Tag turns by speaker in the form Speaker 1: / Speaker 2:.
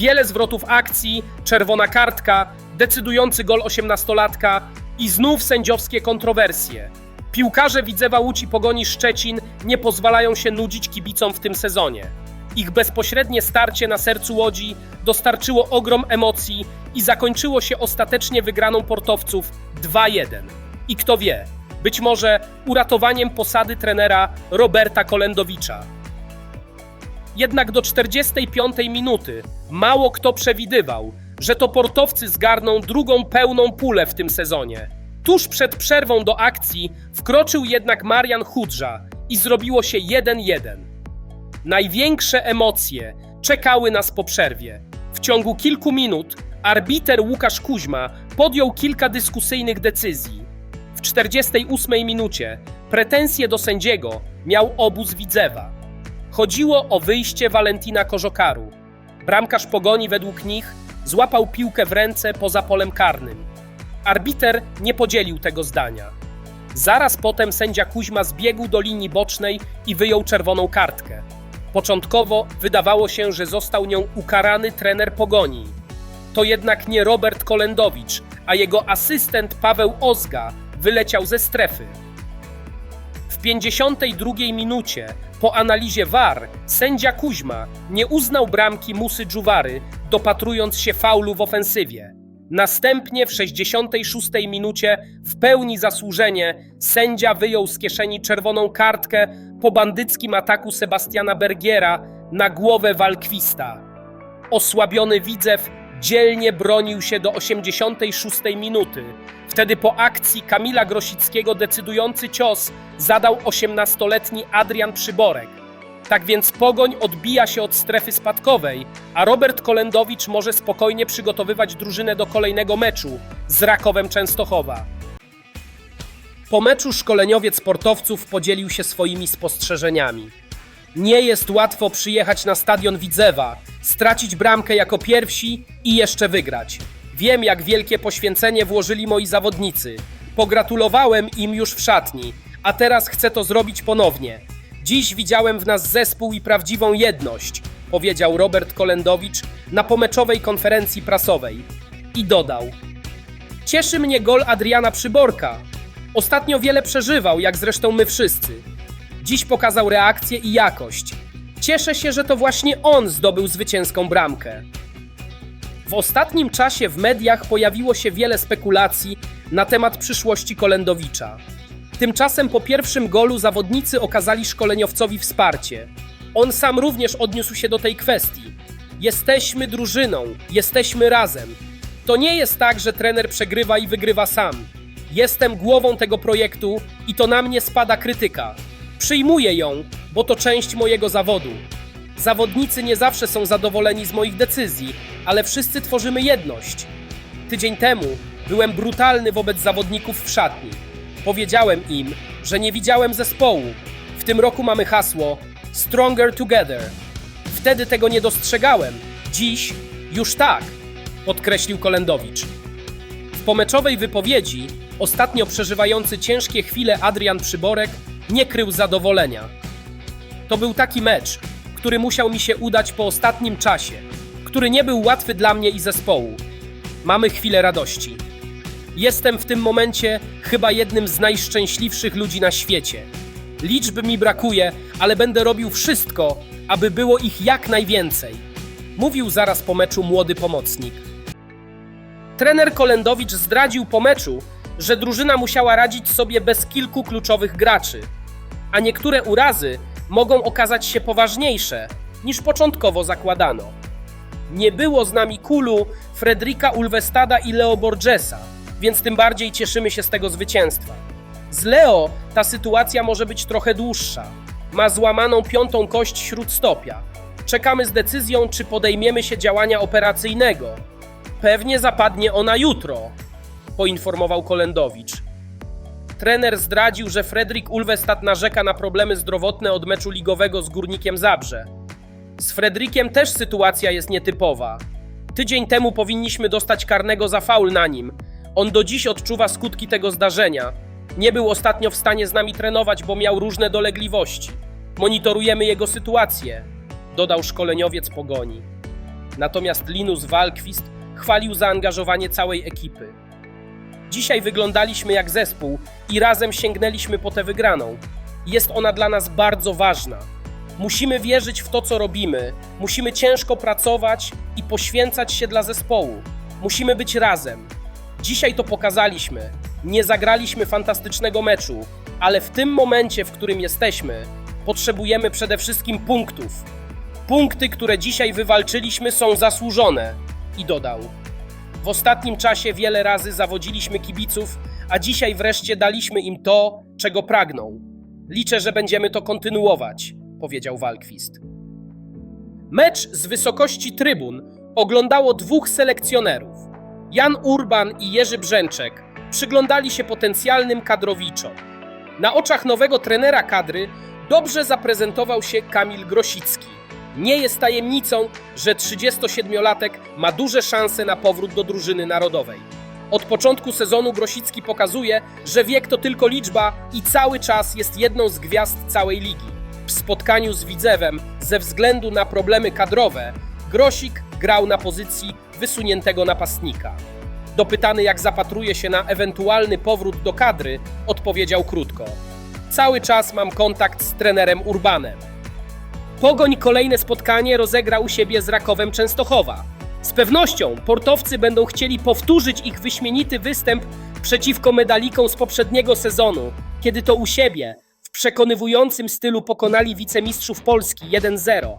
Speaker 1: Wiele zwrotów akcji, czerwona kartka, decydujący gol osiemnastolatka i znów sędziowskie kontrowersje. Piłkarze Widzewa Łódź i Pogoni Szczecin nie pozwalają się nudzić kibicom w tym sezonie. Ich bezpośrednie starcie na sercu Łodzi dostarczyło ogrom emocji i zakończyło się ostatecznie wygraną portowców 2-1. I kto wie, być może uratowaniem posady trenera Roberta Kolendowicza. Jednak do 45 minuty mało kto przewidywał, że to portowcy zgarną drugą pełną pulę w tym sezonie. Tuż przed przerwą do akcji wkroczył jednak Marian Hudża i zrobiło się 1-1. Największe emocje czekały nas po przerwie. W ciągu kilku minut arbiter Łukasz Kuźma podjął kilka dyskusyjnych decyzji. W 48 minucie pretensje do sędziego miał obóz Widzewa. Chodziło o wyjście Valentina Korzokaru. Bramkarz pogoni według nich złapał piłkę w ręce poza polem karnym. Arbiter nie podzielił tego zdania. Zaraz potem sędzia Kuźma zbiegł do linii bocznej i wyjął czerwoną kartkę. Początkowo wydawało się, że został nią ukarany trener pogoni. To jednak nie Robert Kolendowicz, a jego asystent Paweł Ozga wyleciał ze strefy. W 52 minucie po analizie VAR sędzia Kuźma nie uznał bramki Musy Dżuwary, dopatrując się faulu w ofensywie. Następnie w 66 minucie w pełni zasłużenie sędzia wyjął z kieszeni czerwoną kartkę po bandyckim ataku Sebastiana Bergiera na głowę Walkwista. Osłabiony Widzew dzielnie bronił się do 86 minuty. Wtedy po akcji Kamila Grosickiego decydujący cios zadał 18-letni Adrian Przyborek. Tak więc Pogoń odbija się od strefy spadkowej, a Robert Kolendowicz może spokojnie przygotowywać drużynę do kolejnego meczu z Rakowem Częstochowa. Po meczu szkoleniowiec sportowców podzielił się swoimi spostrzeżeniami. Nie jest łatwo przyjechać na stadion Widzewa, stracić bramkę jako pierwsi i jeszcze wygrać. Wiem, jak wielkie poświęcenie włożyli moi zawodnicy. Pogratulowałem im już w szatni, a teraz chcę to zrobić ponownie. Dziś widziałem w nas zespół i prawdziwą jedność, powiedział Robert Kolendowicz na pomeczowej konferencji prasowej. I dodał: Cieszy mnie gol Adriana Przyborka. Ostatnio wiele przeżywał, jak zresztą my wszyscy. Dziś pokazał reakcję i jakość. Cieszę się, że to właśnie on zdobył zwycięską bramkę. W ostatnim czasie w mediach pojawiło się wiele spekulacji na temat przyszłości Kolendowicza. Tymczasem po pierwszym golu zawodnicy okazali szkoleniowcowi wsparcie. On sam również odniósł się do tej kwestii. Jesteśmy drużyną, jesteśmy razem. To nie jest tak, że trener przegrywa i wygrywa sam. Jestem głową tego projektu i to na mnie spada krytyka. Przyjmuję ją, bo to część mojego zawodu. Zawodnicy nie zawsze są zadowoleni z moich decyzji, ale wszyscy tworzymy jedność. Tydzień temu byłem brutalny wobec zawodników w szatni. Powiedziałem im, że nie widziałem zespołu. W tym roku mamy hasło Stronger Together. Wtedy tego nie dostrzegałem. Dziś już tak, podkreślił Kolendowicz. W pomeczowej wypowiedzi ostatnio przeżywający ciężkie chwile Adrian Przyborek nie krył zadowolenia. To był taki mecz, który musiał mi się udać po ostatnim czasie, który nie był łatwy dla mnie i zespołu. Mamy chwilę radości. Jestem w tym momencie chyba jednym z najszczęśliwszych ludzi na świecie. Liczb mi brakuje, ale będę robił wszystko, aby było ich jak najwięcej. Mówił zaraz po meczu młody pomocnik. Trener Kolendowicz zdradził po meczu, że drużyna musiała radzić sobie bez kilku kluczowych graczy, a niektóre urazy mogą okazać się poważniejsze niż początkowo zakładano. Nie było z nami Kulu, Fredrika Ulvestada i Leo Borgesa, więc tym bardziej cieszymy się z tego zwycięstwa. Z Leo ta sytuacja może być trochę dłuższa. Ma złamaną piątą kość śródstopia. Czekamy z decyzją, czy podejmiemy się działania operacyjnego. Pewnie zapadnie ona jutro, poinformował Kolendowicz. Trener zdradził, że Fredrik Ulvestad narzeka na problemy zdrowotne od meczu ligowego z Górnikiem Zabrze. Z Fredrikiem też sytuacja jest nietypowa. Tydzień temu powinniśmy dostać karnego za faul na nim. On do dziś odczuwa skutki tego zdarzenia. Nie był ostatnio w stanie z nami trenować, bo miał różne dolegliwości. Monitorujemy jego sytuację, dodał szkoleniowiec pogoni. Natomiast Linus Walkwist chwalił zaangażowanie całej ekipy. Dzisiaj wyglądaliśmy jak zespół i razem sięgnęliśmy po tę wygraną. Jest ona dla nas bardzo ważna. Musimy wierzyć w to, co robimy, musimy ciężko pracować i poświęcać się dla zespołu. Musimy być razem. Dzisiaj to pokazaliśmy. Nie zagraliśmy fantastycznego meczu, ale w tym momencie, w którym jesteśmy, potrzebujemy przede wszystkim punktów. Punkty, które dzisiaj wywalczyliśmy, są zasłużone. I dodał: W ostatnim czasie wiele razy zawodziliśmy kibiców, a dzisiaj wreszcie daliśmy im to, czego pragną. Liczę, że będziemy to kontynuować, powiedział Walkwist. Mecz z wysokości trybun oglądało dwóch selekcjonerów. Jan Urban i Jerzy Brzęczek przyglądali się potencjalnym kadrowiczom. Na oczach nowego trenera kadry dobrze zaprezentował się Kamil Grosicki. Nie jest tajemnicą, że 37-latek ma duże szanse na powrót do drużyny narodowej. Od początku sezonu Grosicki pokazuje, że wiek to tylko liczba i cały czas jest jedną z gwiazd całej ligi. W spotkaniu z Widzewem, ze względu na problemy kadrowe, Grosik grał na pozycji wysuniętego napastnika. Dopytany, jak zapatruje się na ewentualny powrót do kadry, odpowiedział krótko: Cały czas mam kontakt z trenerem Urbanem. Pogoń kolejne spotkanie rozegra u siebie z Rakowem Częstochowa. Z pewnością portowcy będą chcieli powtórzyć ich wyśmienity występ przeciwko medalikom z poprzedniego sezonu, kiedy to u siebie w przekonywującym stylu pokonali wicemistrzów Polski 1-0.